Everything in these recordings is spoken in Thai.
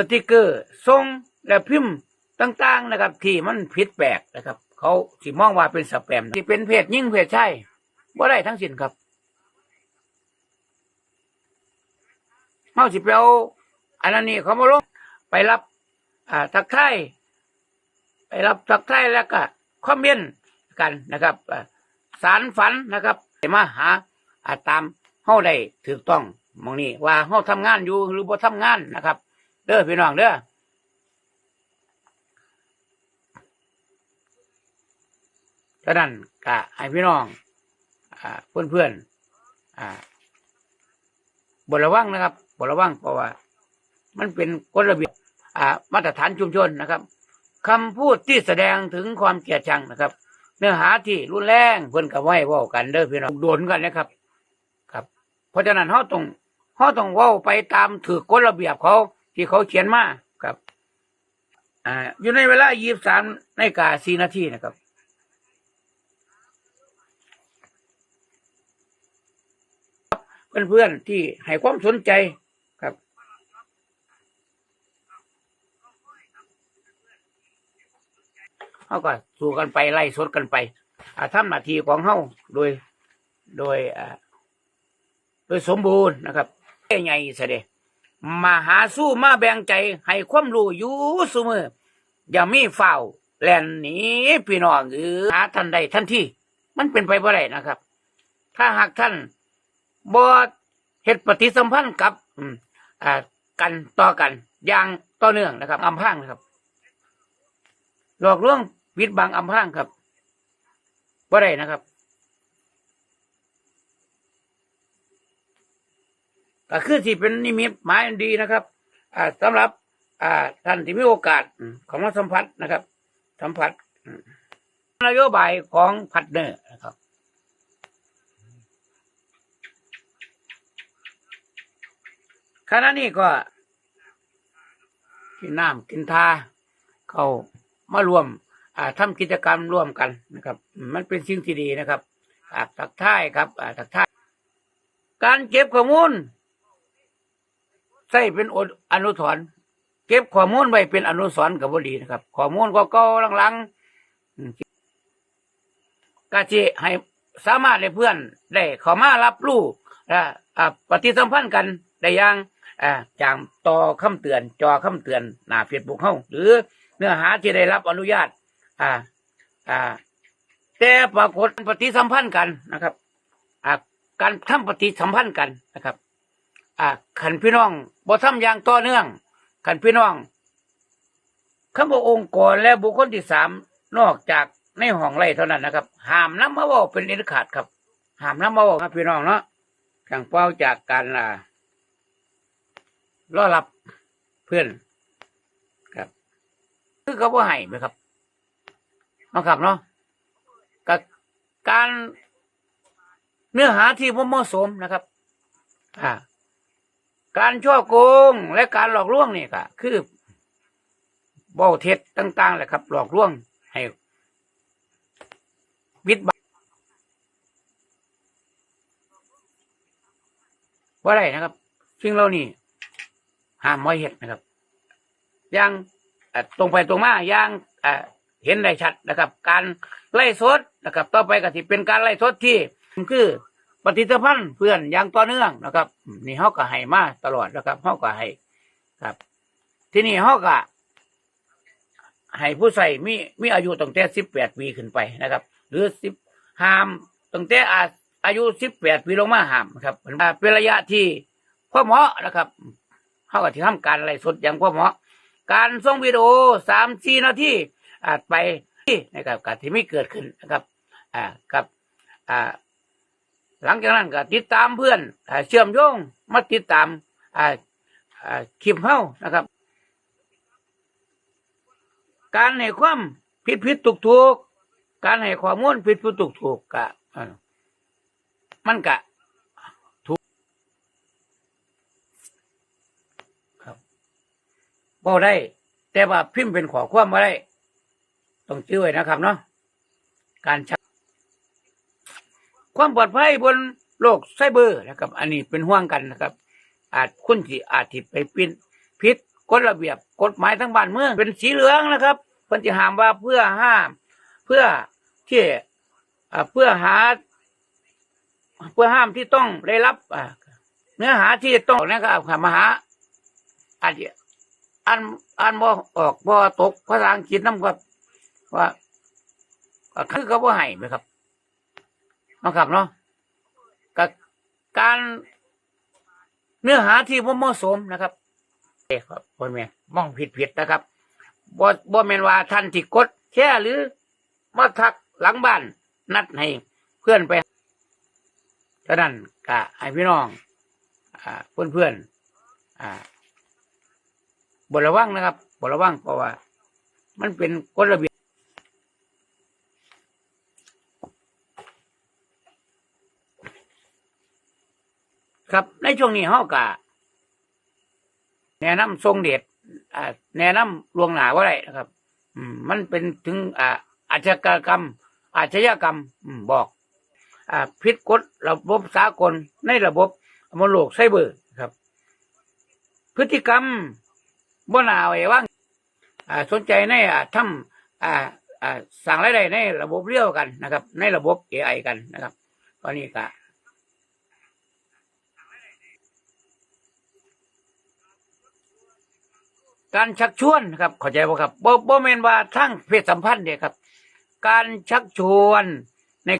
สติกเกอร์ทรงและพิมพ์ต่างๆนะครับ ที่มันผิดแปลกนะครับ เขาสิมองว่าเป็นสแปมที่เป็นเพศยิ่งเพศชายบ่ได้ทั้งสิ้นครับเฮาสิไปเอาอันนั้นนี่เขามาลงไปรับอ่าทักทายไปรับทักทายแล้วก็คอมเมนต์กันนะครับสารฝันนะครับมาหาอาตามเฮาได้ถูกต้องมองนี้ว่าเฮาทำงานอยู่หรือบ่ทำงานนะครับ เด้อพี่น้องเด้อฉะนั้นก็ให้พี่น้องอเพื่อนเพื่อนอ่าบระวังนะครับบระวังเพราะว่า มันเป็นกฎระเบียบมาตรฐานชุมชนนะครับคำพูดที่แสดงถึงความเกลียดชังนะครับ เนื้อหาที่รุนแรงเพื่อนกับไหว้ว่ากันเด้อพี่น้องโดนกันนะครับ ครับ เพราะฉะนั้นเขาต้องเขาต้องว่าไปตามถือกฎระเบียบเขา ที่เขาเขียนมาครับ อ่า อยู่ในเวลายี่สามนาฬิกาสี่นาทีนะครับเพื่อนๆที่ให้ความสนใจครับ เขาก็สู้กันไปไล่สดกันไปอาทำหน้าที่ของเขาโดยโดยอ่าโดยสมบูรณ์นะครับใหญ่เสด็จ มาหาสู้มาแบ่งใจให้ความรู้อยู่เสมออย่ามีเฝ้าวแล่นหนีพี่น้องหรือหาท่านใดท่านที่ มันเป็นไปบ่ได้นะครับ ถ้าหากท่านบ่เฮ็ดปฏิสัมพันธ์กับอืมอ่ากันต่อกันอย่างต่อเนื่องนะครับอำพรางนะครับ หลอกลวงปิดบังอำพรางครับบ่ได้นะครับ ก็คือที่เป็นนิมิตหมายอันดีนะครับ อ่าสำหรับ อ่าท่านที่มีโอกาสของมาสัมผัสนะครับ สัมผัสนโยบายของพัดเนอร์นะครับขณะนี้ก็กินน้ำกินทาเขามารวมอ่าทำกิจกรรมร่วมกันนะครับ มันเป็นสิ่งที่ดีนะครับอ่าทักท้ายครับอ่าทักท้ายการเก็บข้อมูล ใส่เป็นอนุสรณ์เก็บข้อมูลไว้เป็นอนุสรณ์กับบดีนะครับข้อมูลก็เก่าหลังๆก็จะให้สามารถให้เพื่อนได้เข้ามารับรู้และปฏิสัมพันธ์กันได้อย่างอ่าจากต่อคำเตือน จอคำเตือนหน้าเฟซบุ๊กเฮาหรือเนื้อหาที่ได้รับอนุญาต อ่า อ่า แต่ปรากฏปฏิสัมพันธ์กันนะครับ อ่า การทำปฏิสัมพันธ์กันนะครับ อ่าขันพี่น้องบ่ทำอย่างต่อเนื่องขันพี่น้องคำว่าองค์กรและบุคคลที่สามนอกจากในห้องไร่เท่านั้นนะครับห้ามน้ำมาว่าเป็นเด็ดขาดครับห้ามน้ำมาว่าครับพี่น้องเนาะขังเป้าจากการอ่ารอรับเพื่อนครับ คือเขาบ่าให้ไหมครับเนาะครับเนาะกับการเนื้อหาที่บ่เหมาะสมนะครับ อ่า การช่อโกงและการหลอกลวงนี่ก็คือเบ้าเท็จต่างๆแหละครับ หลอกลวงให้บิดบังว่าไรนะครับสิ่งเหล่านี้ห้ามไม่เห็ดนะครับอย่างตรงไปตรงมาอย่างเห็นได้ชัดนะครับ การไล่สดนะครับ ต่อไปก็ที่เป็นการไล่สดที่คือ ฏิสัมพันธ์เพื่อนอย่างต่อเนื่องนะครับ นี่เขาก็ให้มาตลอดนะครับเขาก็ให้ครับ ที่นี่เขาก็ให้ผู้ใส่มีมีอายุตั้งแต่สิบแปดปีขึ้นไปนะครับ หรือสิบห้ามตั้งแต่อาอายุสิบแปดปีลงมาห้ามนะครับเป็นระยะที่พ่อหมาะนะครับเขาก็ที่ทำการอะไล่สดอย่างพ่อหมาะการส่งวิดีโอสามสี่นาทีอาจไปนะครับการที่ไม่เกิดขึ้นนะครับ อ่ากับอ่า หลังจากนั้นก็ติดตามเพื่อนเชื่อมโยงมาติดตามคลิปเฮานะครับ การให้ความผิดผิดถูกถูกการให้ข้อมูลผิดผิดถูกถูกก็เอ่อมันก็ถูกครับบ่ได้ แต่ว่าพิมพ์เป็นข้อความมาได้ ต้องชื่อไว้นะครับเนาะการใช้ ความปลอดภัยบนโลกไซเบอร์นะครับ อันนี้เป็นห่วงกันนะครับ อาจคุณที่อาจที่ไปปิ้นพิษกฎระเบียบกฎหมายทั้งบ้านเมืองเป็นสีเหลืองนะครับเพิ่นจะห้ามว่าเพื่อห้ามเพื่อที่อ่าเพื่อหา เพื่อห้ามที่ต้องได้รับเนื้อหาที่ต้องนะครับมหาอาจจะอันอันบ่ออกบ่ตกภาษาอังกฤษนำก็ว่าคือเขาบ่ให้ไหมครับ นาะครับเนาะกับการเนื้อหาที่บ่เหมาะสมนะครับเอ้ครับบ่แม่มองผิดผิดนะครับบ่บ่แม่นว่าท่านที่กดแค่หรือมาทักหลังบ้านนัดให้เพื่อนไปฉะนั้นก็ให้พี่น้องอ่าเพื่อนเพื่อนอ่าบระวังนะครับบระวังเพราะว่า มันเป็นกฎระเบียบ ครับ ในช่วงนี้เฮากะแนะนำทรงเดชอ่าแนะนำลวงหนาว่าไรนะครับ อืม มันเป็นถึง อ่าอาชญากรรม อาชญากรรม อืม บอก อ่าผิดกฎระบบสากลในระบบมโลกไซเบอร์ครับ พฤติกรรมบ่นาไว้ว่างอ่าสนใจในอ่าทำอ่าอ่าสั่งรายได้ในระบบเรียวกันนะครับ ในระบบ AI กันนะครับ ตอนนี้ก็ การชักชวนนะครับเข้าใจบ่ครับบ่บ่แม่นว่าทั้งเพศสัมพันธ์เด้ครับ การชักชวนใน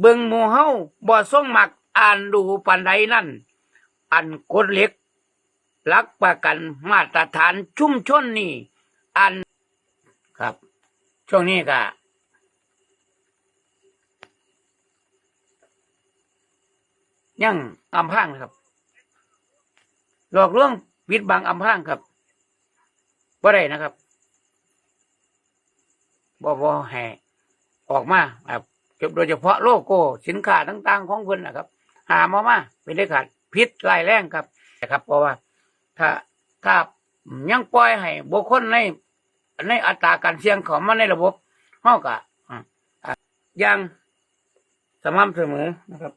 เบิ่งหมู่เฮาบ่ส่งมักอ่านดูปานใดนั่น อันกฎเหล็กหลักประกันมาตรฐานชุมชนนี่อันครับ ช่วงนี้ก็ยังอำพางนะครับ หลอกลวงปิดบังอำพางครับ บ่ได้นะครับบ่บ่ให้ออกมาครับโดยเฉพาะโลโก้สินค้าต่าง ๆ ของเพิ่นนะครับ หามามาเป็นได้ขาดพิษรายแรงครับนะครับ เพราะว่า ถ้าถ้ายังปล่อยให้บุคคลในในอัตราการเสี่ยงของมันในระบบเฮาก็อ่าอ่าอย่างสม่ำเสมอนะครับ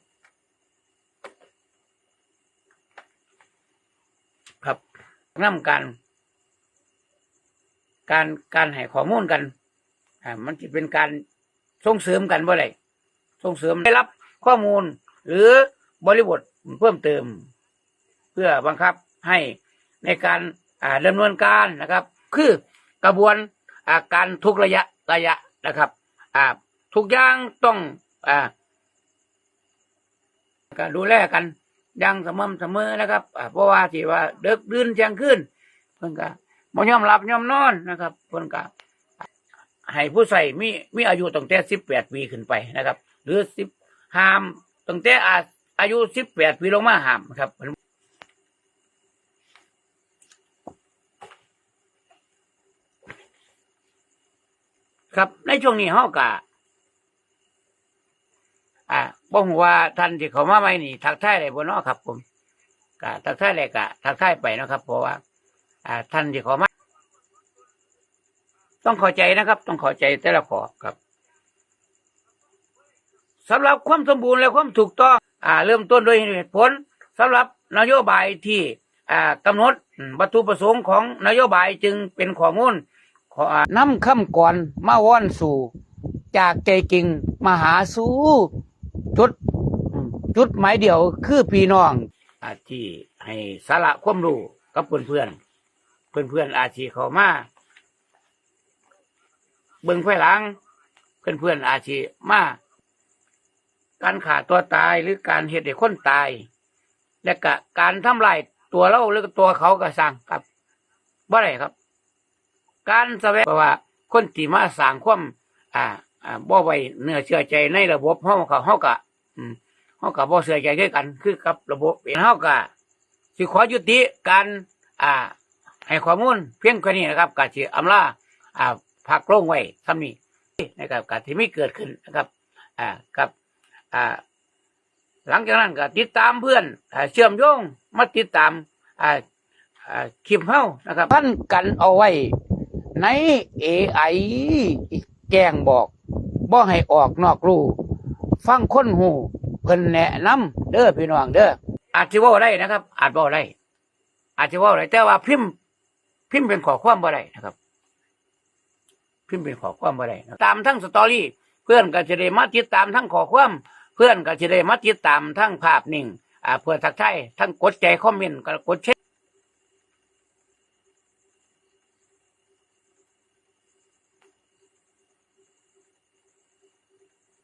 ครับนำการ การการให้ข้อมูลกันอ่ามันจะเป็นการส่งเสริมกันบ่ได้ส่งเสริมได้รับข้อมูล หรือบริบทเพิ่มเติม เพื่อบังคับให้ในการอ่าดำเนินการนะครับ คือกระบวนาการทุกระยะระยะนะครับอ่าทุกอย่างต้องอ่าก็ดูแลกันอย่างสม่ำเสมอนะครับเพราะว่าที่ว่าเดึกดื่นเที่ยงคืนเพิ่นก็ บ่ยอมหลับยอมนอนนะครับเพิ่นก็ให้ผู้ใส่มีมีอายุตั้งแต่สิบแปดปีขึ้นไปนะครับ หรือสิบห้ามตั้งแต่อาอายุสิบแปดปีลงมาห้ามครับครับในช่วงนี้เฮากะอ่าบ่ฮู้ว่าท่านที่เขามาใหม่นี่ทักทายได้บ่เนาะครับ ผมกะทักทายได้กะทักทายไปเนาะครับ เพราะว่าอ่า ท่านที่ขามา ต้องข้าใจนะครับ ต้องข้าใจแต่ละขอครับสำหรับความสมบูรณ์และความถูกต้องอ่าเริ่มต้นโดยเหตุผลสำหรับนโยบายที่อ่ากำหนดวัตถุประสงค์ของนโยบายจึงเป็นข้อมูลขออ่านำคำก่อนมาว่อนสู่ จากใจจริงมาหาสู่จุดจุดหมายเดียวคือพี่น้องอที่ให้สาระความรู้กับเพื่อนเพื่อน เพื่อนเพื่อนอาชีเขามาเบิ่งไฟหลัง เพื่อนเพื่อนอาชีมาการขาดตัวตายหรือการเหตุให้คนตาย และกะการทำลายตัวเราหรือตัวเขาก็สั่งครับบ่ได้ครับ การแสวงว่า คนที่มาสร้างความอ่าอ่าบ่ไว้เนื้อเชื่อใจในระบบเฮาเขาเฮาก็อืมเฮาก็บ่เชื่อใจคือกัน คือกับระบบเองเฮาก็สิขอยุติการ อ่า ให้ข้อมูลเพียงแค่นี้นะครับก็สิอำลาอ่าพักลงไว้ซ้ำนี้นะครับก็ที่ไม่เกิดขึ้นนะครับอ่าครับอ่าหลังจากนั้นก็ติดตามเพื่อนอ่าเชื่อมโยงมาติดตามอ่าอ่าคลิปเฮานะครับพันกันเอาไว้ ใน AI แจ้งบอกบ่ให้ออกนอกรูฟังคนหูเพิ่นแนะนำเด้อพี่น้องเด้ออาจสิเว้าได้นะครับ อาจเว้าได้อาจจะเว่าอะไรแต่ว่าพิมพ์ พิมพ์เป็นข้อความบ่ได้นะครับ พิมพ์เป็นข้อความบ่ได้ตามทั้งสตอรี่ เพื่อนก็จะได้มาติดตามทั้งข้อความ เพื่อนก็จะได้มาติดตามทั้งภาพนิ่ง อ่า เพื่อทักทายทั้งกดใจคอมเมนต์ก็กดแชร์